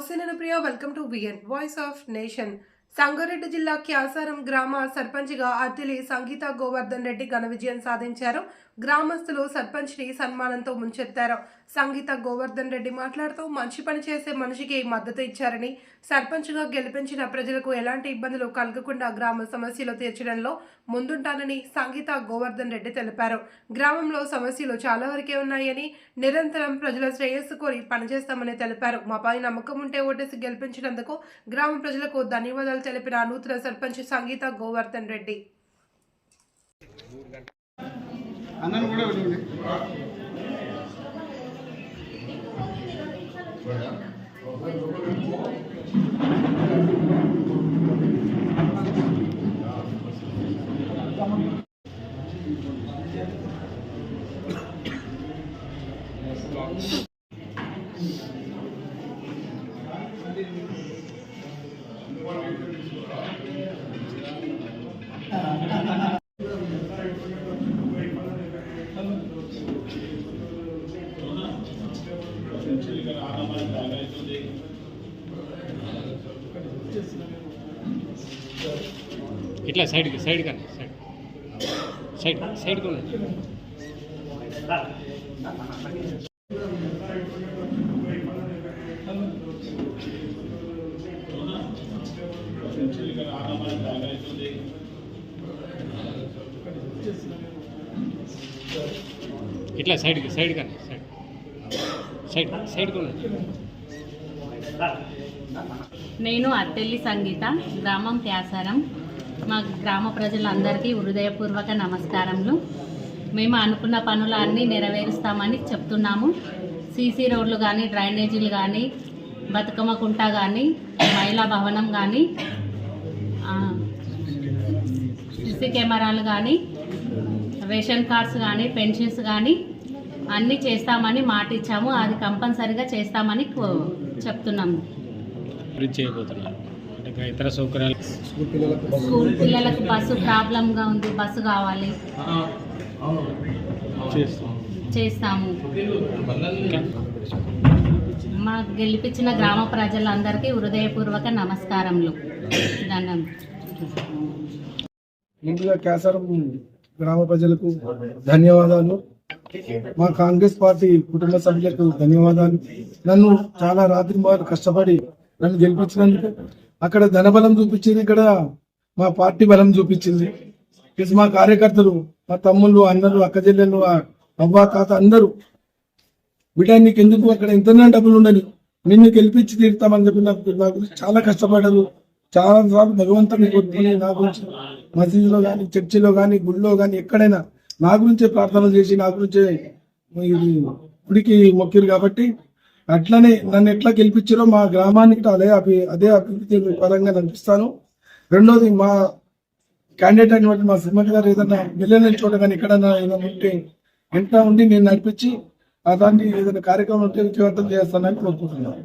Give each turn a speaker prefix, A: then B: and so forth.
A: Vasin and Priya, welcome to VN, Voice of Nation. Sangareddy జిల్లా క్యాసారం గ్రామ సర్పంచ్గా అత్తిలి సంగీత గోవర్ధన్ రెడ్డి ఘన విజయం సాధించారు. గ్రామస్తులు సర్పంచ్ని సన్మానంతో ముంచెత్తారు. సంగీత గోవర్ధన్ రెడ్డి మాట్లాడుతూ మంచి పని చేసే మనిషికి మద్దతు ఇచ్చారని సర్పంచ్గా గెలిపించిన ప్రజలకు ఎలాంటి ఇబ్బందులు కలగకుండా గ్రామ సమస్యలు తీర్చడంలో ముందుంటానని సంగీత గోవర్ధన్ రెడ్డి తెలిపారు. గ్రామంలో సమస్యలు చాలా వరకే ఉన్నాయని నిరంతరం ప్రజల శ్రేయస్సు కోరి పనిచేస్తామని తెలిపారు. మాపై నమ్మకం ఉంటే ఓటేసి గెలిపించినందుకు గ్రామ ప్రజలకు ధన్యవాదాలు తెలిపిన నూతన సర్పంచ్ సంగీత గోవర్ధన్ రెడ్డి.
B: అన్నను కూడా అడగండి
C: ఇట్లా సైడ్కి సైడ్ కానీ సైడ్ సైడ్ సైడ్ కొన్ని ఇట్లా సైడ్కి సైడ్ కానీ సైడ్ సైడ్
D: నేను అత్తెల్లి సంగీత గ్రామం ప్యాసారం. మా గ్రామ ప్రజలందరికీ హృదయపూర్వక నమస్కారములు. మేము అనుకున్న పనులన్నీ నెరవేరుస్తామని చెప్తున్నాము. సీసీ రోడ్లు కానీ డ్రైనేజీలు కానీ బతుకమ్మ కుంట కానీ మహిళా భవనం కానీ సీసీ కెమెరాలు కానీ రేషన్ కార్డ్స్ కానీ పెన్షన్స్ కానీ అన్నీ చేస్తామని మాట ఇచ్చాము అది కంపల్సరిగా చేస్తామని కో- చెప్తున్నాము.
C: ఇతర సౌకర్యాలు
D: స్కూల్ పిల్లలకు బస్సు ప్రాబ్లంగా ఉంది బస్సు కావాలి. చేస్తాము. మా గెలిపించిన గ్రామ ప్రజలందరికీ హృదయపూర్వక నమస్కారములు. దండం.
B: ముందుగా కేసారం గ్రామ ప్రజలకు ధన్యవాదాలు. మా కాంగ్రెస్ పార్టీ కుటుంబ సభ్యులకు ధన్యవాదాలు. నన్ను చాలా రాత్రి మారు కష్టపడి నన్ను గెలిపించినందుకు అక్కడ ధనబలం చూపించింది ఇక్కడ మా పార్టీ బలం చూపించింది. మా కార్యకర్తలు మా తమ్ముళ్ళు అన్నలు అక్క చెల్లెళ్ళు అవ్వ తాత అందరూ బిడ్డ నీకు ఎందుకు అక్కడ ఎంత డబ్బులు ఉండని? నిన్ను గెలిపించి తీరుతామని చెప్పి నాకు నా గురించి చాలా కష్టపడ్డారు. చాలా సార్లు భగవంతుని నా గురించి మసీదులో కానీ చర్చిలో కానీ గుళ్ళో కానీ ఎక్కడైనా నా గురించే ప్రార్థన చేసి నా గురించే ఇది గుడికి మొక్కిరు కాబట్టి అట్లనే నన్ను ఎట్లా గెలిపించారో మా గ్రామానికి అదే అభి- అదే అభివృద్ధి పరంగా నడిపిస్తాను. రెండోది మా క్యాండిడేట్ అయినటువంటి మా సింహకి గారు ఏదైనా వెళ్ళలేని చోట కానీ ఎక్కడైనా ఏదైనా ఉంటే ఎంత ఉండి నేను నడిపించి దాన్ని ఏదైనా కార్యక్రమం ఉంటే విజయవంతం చేస్తానని కోరుకుంటున్నాను.